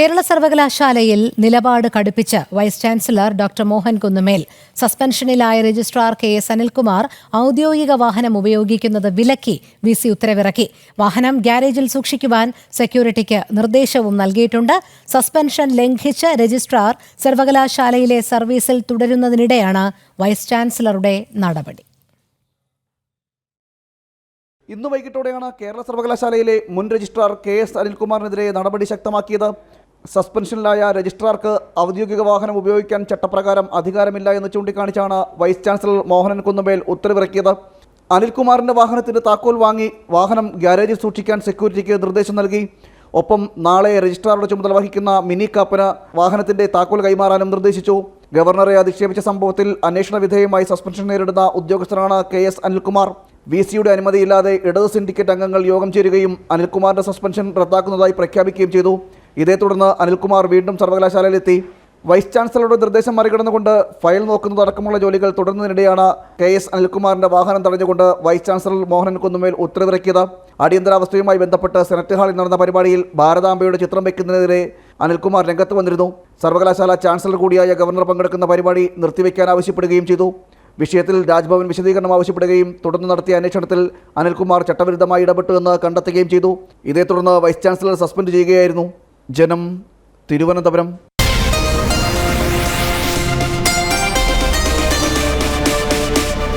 കേരള സർവകലാശാലയിൽ നിലപാട് കടുപ്പിച്ച് vice chancellor doctor Mohan Kunnummal. സസ്പെൻഷനിലായ registrar K S Anilkumar ഔദ്യോഗിക വാഹനം ഉപയോഗിക്കുന്നത് വിലക്കി വി സി ഉത്തരവിറക്കി. വാഹനം ഗ്യാരേജിൽ സൂക്ഷിക്കുവാൻ സെക്യൂരിറ്റിക്ക് നിർദ്ദേശവും നൽകിയിട്ടുണ്ട്. സസ്പെൻഷൻ ലംഘിച്ച് രജിസ്ട്രാർ സർവകലാശാലയിലെ സർവീസിൽ തുടരുന്നതിനിടെയാണ് വൈസ് ചാൻസലറുടെ നടപടി. ഇന്ന് വൈകിട്ടോടെയാണ് കേരള സർവകലാശാലയിലെ മുൻ രജിസ്ട്രാർ കെ എസ് അനിൽകുമാറിനെതിരെ നടപടി ശക്തമാക്കിയത്. സസ്പെൻഷനിലായ രജിസ്ട്രാർക്ക് ഔദ്യോഗിക വാഹനം ഉപയോഗിക്കാൻ ചട്ടപ്രകാരം അധികാരമില്ല എന്ന് ചൂണ്ടിക്കാണിച്ചാണ് വൈസ് ചാൻസലർ മോഹനൻ കുന്നുമേൽ ഉത്തരവിറക്കിയത്. അനിൽകുമാറിന്റെ വാഹനത്തിന്റെ താക്കോൽ വാങ്ങി വാഹനം ഗ്യാരേജിൽ സൂക്ഷിക്കാൻ സെക്യൂരിറ്റിക്ക് നിർദ്ദേശം നൽകി. ഒപ്പം നാളെ രജിസ്ട്രാറുടെ ചുമതല വഹിക്കുന്ന മിനി കാപ്പന് വാഹനത്തിന്റെ താക്കോൽ കൈമാറാനും നിർദ്ദേശിച്ചു. ഗവർണറെ അധിക്ഷേപിച്ച സംഭവത്തിൽ അന്വേഷണ വിധേയമായി സസ്പെൻഷൻ നേരിടുന്ന ഉദ്യോഗസ്ഥനാണ് കെ എസ് അനിൽകുമാർ. വി സിയുടെ അനുമതിയില്ലാതെ ഇടത് സിൻഡിക്കേറ്റ് അംഗങ്ങൾ യോഗം ചേരുകയും അനിൽകുമാറിന്റെ സസ്പെൻഷൻ റദ്ദാക്കുന്നതായി പ്രഖ്യാപിക്കുകയും ചെയ്തു. ഇതേ തുടർന്ന് അനിൽകുമാർ വീണ്ടും സർവകലാശാലയിലെത്തി. വൈസ് ചാൻസലറുടെ നിർദ്ദേശം മറികടന്നുകൊണ്ട് ഫയൽ നോക്കുന്നതടക്കമുള്ള ജോലികൾ തുടരുന്നതിനിടെയാണ് കെ എസ് അനിൽകുമാറിന്റെ വാഹനം തടഞ്ഞുകൊണ്ട് വൈസ് ചാൻസലർ മോഹനൻ കുന്നുമേൽ ഉത്തരവിറക്കിയത്. അടിയന്തരാവസ്ഥയുമായി ബന്ധപ്പെട്ട് സെനറ്റ് ഹാളിൽ നടന്ന പരിപാടിയിൽ ഭാരതാംബയുടെ ചിത്രം വയ്ക്കുന്നതിനെതിരെ അനിൽകുമാർ രംഗത്ത് വന്നിരുന്നു. സർവകലാശാല ചാൻസലർ കൂടിയായ ഗവർണർ പങ്കെടുക്കുന്ന പരിപാടി നിർത്തിവെക്കാൻ ആവശ്യപ്പെടുകയും ചെയ്തു. വിഷയത്തിൽ രാജ്ഭവൻ വിശദീകരണം ആവശ്യപ്പെടുകയും തുടർന്ന് നടത്തിയ അന്വേഷണത്തിൽ അനിൽകുമാർ ചട്ടവിരുദ്ധമായി ഇടപെട്ടുവെന്ന് കണ്ടെത്തുകയും ചെയ്തു. ഇതേ തുടർന്ന് വൈസ് ചാൻസലർ സസ്പെൻഡ് ചെയ്യുകയായിരുന്നു. ജനം തിരുവനന്തപുരം